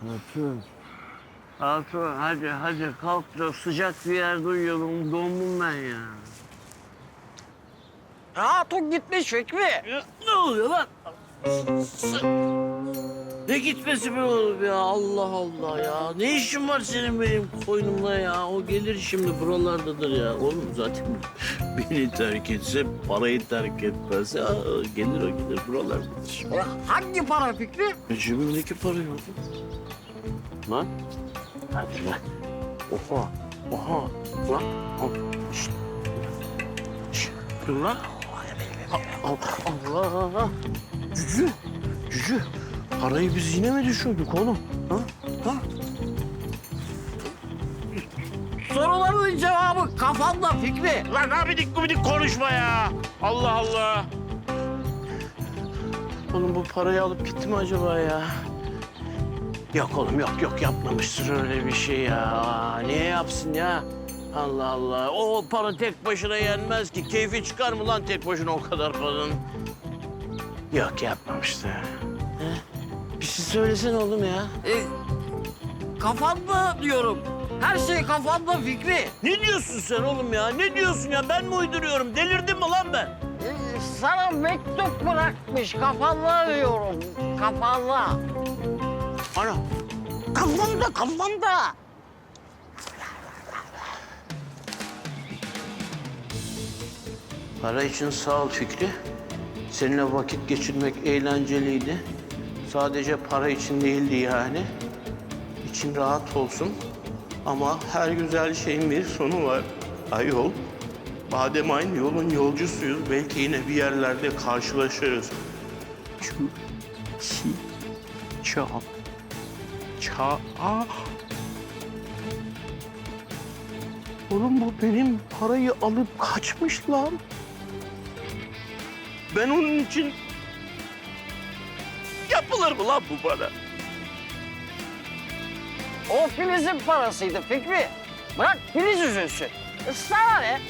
Hatun. Hatun hadi hadi kalk da sıcak bir yerde uyuyalım. Dondum ben ya. Hatun gitmiş Fikri. ne oluyor lan? Ne gitmesi be oğlum ya Allah Allah ya. Ne işin var senin benim koynumda ya? O gelir şimdi buralardadır ya. Oğlum zaten beni terk etse, parayı terk etmezse aa, gelir o gelir buralardadır. E, hangi para Fikri? E, Cebimdeki para yok. Lan. Hadi lan. Oha. Oha. Lan. Şşt. Şşt. Dur lan. Allah. Allah. Cücü. Cücü. Parayı biz yine mi düşürdük oğlum? Ha? Ha? Soruların cevabı kafanda Fikri. Lan abidik gubidik konuşma ya. Allah Allah. Oğlum bu parayı alıp gitti mi acaba ya? Yok oğlum yok yok yapmamıştır öyle bir şey ya. Niye yapsın ya? Allah Allah. O para tek başına yenmez ki. Keyfi çıkar mı lan tek başına o kadar paranın? Yok yapmamıştır. He? Bir şey söylesene oğlum ya. E, kafanda diyorum. Her şey kafanda Fikri. Ne diyorsun sen oğlum ya? Ne diyorsun ya? Ben mi uyduruyorum? Delirdim mi lan ben? E, sana mektup bırakmış kafanda diyorum. Kafanda. Ana. Kafanda kafanda. Para için sağ ol Fikri. Seninle vakit geçirmek eğlenceliydi. Sadece para için değildi yani. İçin rahat olsun. Ama her güzel şeyin bir sonu var. Ayol. Madem aynı yolun yolcusuyuz, belki yine bir yerlerde karşılaşırız. Çu, çi, ça, ça, Oğlum bu benim parayı alıp kaçmış lan. Ben onun için... Yapılır mı lan bu bana? O Filiz'in parasıydı Fikri. Bırak Filiz üzülsün. Sana ne?